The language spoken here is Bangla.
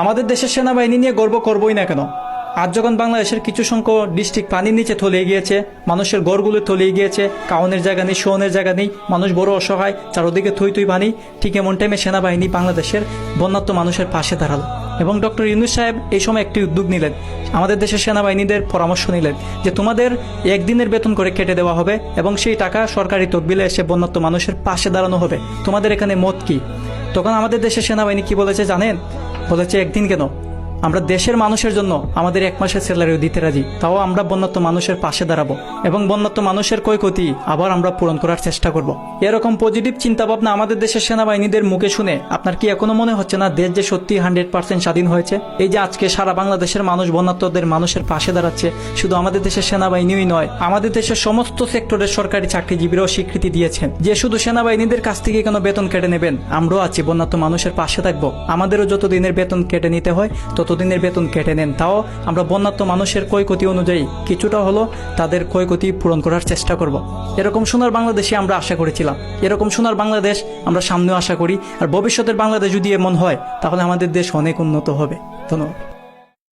আমাদের দেশের সেনাবাহিনী নিয়ে গর্ব করবই না কেন? আজ যখন বাংলাদেশের কিছু সংখ্যক ডিস্ট্রিক্ট পানির নিচে তলিয়ে গিয়েছে, মানুষের গড়গুলো তলিয়ে গিয়েছে, কাউনের জায়গা নেই শোনের জায়গা নেই, মানুষ বড় অসহায়, চারোদিকে থই থই পানি, ঠিক এমন টাইমে সেনাবাহিনী বাংলাদেশের বন্যাত্ম মানুষের পাশে দাঁড়াল। এবং ডক্টর ইউনুস সাহেব এই সময় একটি উদ্যোগ নিলেন, আমাদের দেশের সেনাবাহিনীদের পরামর্শ নিলেন যে তোমাদের একদিনের বেতন করে কেটে দেওয়া হবে এবং সেই টাকা সরকারি তকবিলে এসে বন্যাত্ম মানুষের পাশে দাঁড়ানো হবে। তোমাদের এখানে মত কি? তখন আমাদের দেশের সেনাবাহিনী কি বলেছে জানেন? বলেছে একদিন কেন? আমরা দেশের মানুষের জন্য আমাদের এক মাসের স্যালারিও দিতে রাজি। তাও আমরা বন্যাত্ম মানুষের পাশে দাঁড়াবো এবং বন্যাত্ম মানুষের ক্ষয়ক্ষতি আবার আমরা পূরণ করার চেষ্টা করব। এরকম পজিটিভ চিন্তা ভাবনা আমাদের দেশের সেনাবাহিনীদের মুখে শুনে আপনার কি এখনও মনে হচ্ছে না দেশ যে সত্যি হান্ড্রেড পার্সেন্ট স্বাধীন হয়েছে? এই যে আজকে সারা বাংলাদেশের মানুষ বন্যাত্মদের মানুষের পাশে দাঁড়াচ্ছে, শুধু আমাদের দেশের সেনাবাহিনীই নয়, আমাদের দেশের সমস্ত সেক্টরের সরকারি চাকরিজীবীরাও স্বীকৃতি দিয়েছেন যে শুধু সেনাবাহিনীদের কাছ থেকে কেন বেতন কেটে নেবেন, আমরাও আছি বন্যাত্ম মানুষের পাশে থাকব। আমাদেরও যত দিনের বেতন কেটে নিতে হয় ততদিনের বেতন কেটে নেন, তাও আমরা বন্যাত্ম মানুষের ক্ষয়ক্ষতি অনুযায়ী কিছুটা হলো তাদের ক্ষয়ক্ষতি পূরণ করার চেষ্টা করব। এরকম সোনার বাংলাদেশে আমরা আশা করেছিলাম। এরকম সোনার বাংলাদেশ আমরা সামনেও আশা করি। আর ভবিষ্যতের বাংলাদেশ যদি এমন হয়, তাহলে আমাদের দেশ অনেক উন্নত হবে। ধন্যবাদ।